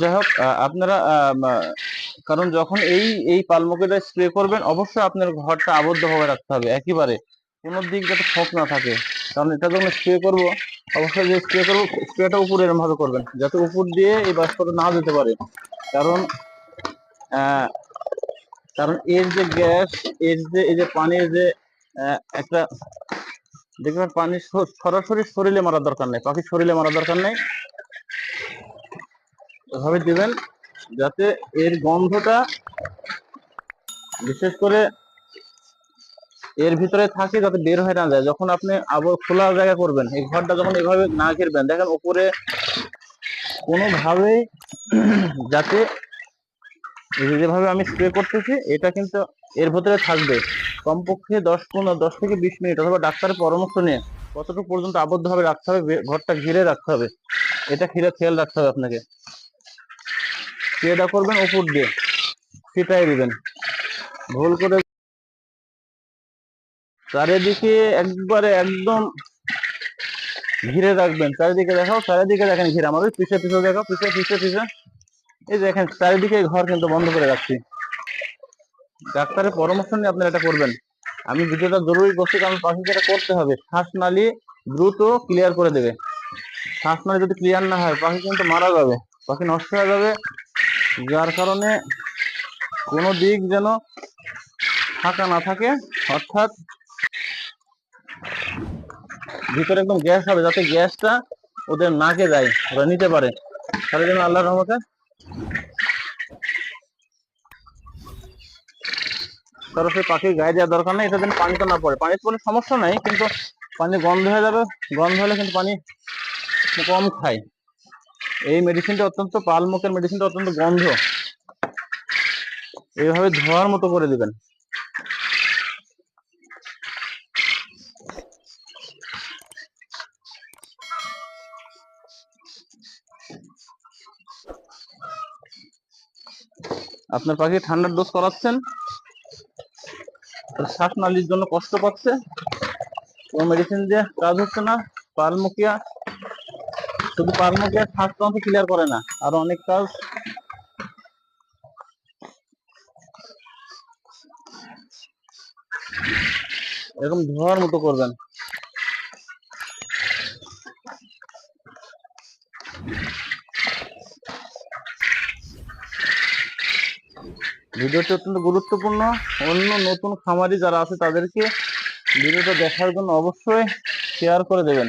যাই হোক আপনারা কারণ যখন এই এই পালমোকেটা স্প্রে করবেন, অবশ্যই আপনার ঘরটা আবদ্ধভাবে রাখতে হবে। একেবারে কোনো দিক যাতে ফোক না থাকে। কারণ এটা যখন স্প্রে করব, অবশ্যই যে স্প্রে করব, স্প্রেটা উপরে এরকম ভাবে করবেন, যাতে উপর দিয়ে এই বাষ্পটা না যেতে পারে। কারণ কারণ এর যে গ্যাস, এর যে, এই যে পানির যে একটা, দেখবেন পানি সরাসরি শরীরে মারার দরকার নেই, পাখির শরীরে মারার দরকার নেই। এভাবে দিবেন যাতে এর গন্ধটা বিশেষ করে এর ভিতরে থাকে যাতে বের হয়ে না যায়। যখন আপনি আবার খোলা জায়গা করবেন, এই ঘরটা যখন এভাবে না ঘিরবেন, দেখেন উপরে কোনোভাবেই যাতে যেভাবে আমি স্প্রে করতেছি, এটা কিন্তু এর ভিতরে থাকবে। কমপক্ষে দশ পনেরো, দশ থেকে বিশ মিনিট অথবা ডাক্তারের পরামর্শ নিয়ে কতটুকু পর্যন্ত আবদ্ধভাবে রাখতে হবে, ঘরটা ঘিরে রাখতে হবে। এটা ঘিরে খেয়াল রাখতে হবে আপনাকে। স্প্রেটা করবেন উপর দিয়ে। ছিটাই দিবেন। ভুল করে চারিদিকে একবারে একদম ঘিরে রাখবেন। চারিদিকে দেখাও, চারিদিকে দেখেন ঘিরে। আমাদের পিছে পিছে দেখাও, পিছে পিছে পিছে। এই দেখেন চারিদিকে ঘর কিন্তু বন্ধ করে রাখছি। ডাক্তারের পরামর্শ নিয়ে আপনারা এটা করবেন। আমি ভিডিওটা জরুরি করছি, কারণ পাখিকে এটা করতে হবে। শ্বাসনালী দ্রুত ক্লিয়ার করে দেবে। শ্বাসনালী যদি ক্লিয়ার না হয়, পাখি কিন্তু মারা যাবে। পাখি নষ্ট হয়ে যাবে। যার কারণে কোনো দিক যেন ফাঁকা না থাকে, অর্থাৎ ভিতরে একদম গ্যাস হবে, যাতে গ্যাসটা ওদের নাকে যায়, ওরা নিতে পারে। তাহলে যেন আল্লাহর রহমতে। সরাসরি পাখির গায়ে দেওয়ার দরকার নেই এটা যেন পানিতে না পড়ে। পানিতে পড়লে সমস্যা নাই, কিন্তু পানি গন্ধ হয়ে যাবে, গন্ধ হলে কিন্তু পানি কম খায়। এই মেডিসিনটা অত্যন্ত পালমুখের মেডিসিনটা অত্যন্ত গন্ধ। এইভাবে ধোয়ার মতো করে দিবেন। আপনার পাখি ঠান্ডার ডোজ করাচ্ছেন। তার শ্বাসনালীর জন্য কষ্ট পাচ্ছে। কোনো মেডিসিন দিয়ে কাজ হচ্ছে না। পালমুখিয়া শুধু পালমুখিয়া শ্বাসতন্ত্র ক্লিয়ার করে না, আর অনেক কাজ। এরকম ধোয়ার মতো করবেন। ভিডিওটি অত্যন্ত গুরুত্বপূর্ণ। অন্য নতুন খামারি যারা আছে তাদেরকে ভিডিওটা দেখার জন্য অবশ্যই শেয়ার করে দেবেন।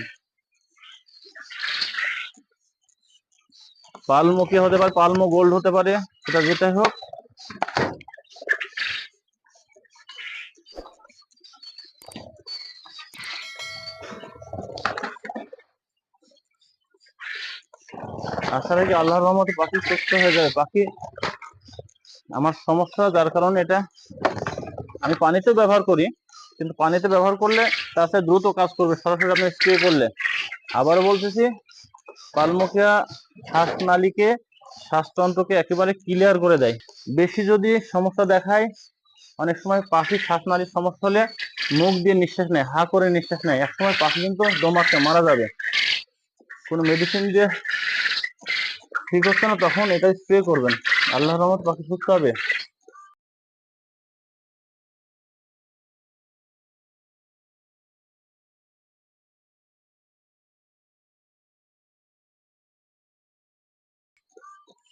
পালমুখী হতে পারে, পালমো গোল্ড হতে পারে, সেটা যেটাই হোক। আশা রাখি আল্লাহর রহমতে পাখি সুস্থ হয়ে যাবে। পাখি আমার সমস্যা, যার কারণে এটা আমি পানিতে ব্যবহার করি, কিন্তু পানিতে ব্যবহার করলে তার সাথে দ্রুত কাজ করবে। সরাসরি আপনি স্প্রে করলে। আবার বলতেছি পালমুখিয়া শ্বাসনালীকে শ্বাসতন্ত্রকে একেবারে ক্লিয়ার করে দেয়। বেশি যদি সমস্যা দেখায়, অনেক সময় পাখির শ্বাসনালীর সমস্যা হলে মুখ দিয়ে নিঃশ্বাস নেয়, হা করে নিঃশ্বাস নেয়। একসময় পাখি কিন্তু দমাচ্ছে মারা যাবে। কোনো মেডিসিন দিয়ে ঠিক হচ্ছে না, তখন এটা স্প্রে করবেন। আল্লাহ রহমত পাখি সুস্থ হবে।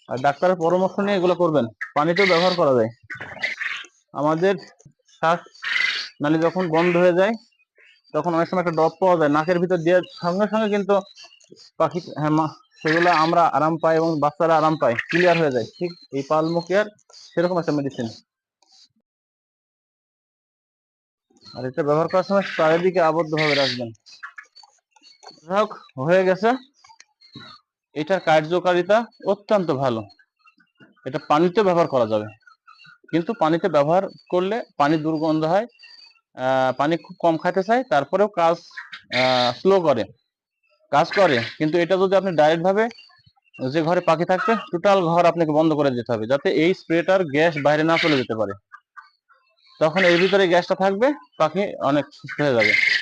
আর ডাক্তারের পরামর্শ নিয়ে এগুলো করবেন। পানিতেও ব্যবহার করা যায়। আমাদের শ্বাস নালী যখন বন্ধ হয়ে যায় তখন অনেক সময় একটা ড্রপ পাওয়া যায়। নাকের ভিতর দেওয়ার সঙ্গে সঙ্গে কিন্তু পাখি হ্যাঁ সেগুলো আমরা আরাম পাই এবং বাচ্চারা আরাম পায়। ক্লিয়ার হয়ে যায়। ঠিক এই পালমুখিয়ার সেরকম একটা মেডিসিন আর এটা ব্যবহার করার সময় চারিদিকে আবদ্ধভাবে রাখবেন। যাই হোক, হয়ে গেছে। এটার কার্যকারিতা অত্যন্ত ভালো। এটা পানিতে ব্যবহার করা যাবে। কিন্তু পানিতে ব্যবহার করলে পানি দুর্গন্ধ হয় পানি খুব কম খাইতে চায়, তারপরেও কাজ স্লো করে, কাজ করে। কিন্তু এটা যদি আপনি ডাইরেক্ট ভাবে যে ঘরে পাখি থাকবে টোটাল ঘর আপনাকে বন্ধ করে দিতে হবে, যাতে এই স্প্রেটার গ্যাস বাইরে না চলে যেতে পারে। তখন এর ভিতরে গ্যাসটা থাকবে, পাখি অনেক সুস্থ হয়ে যাবে।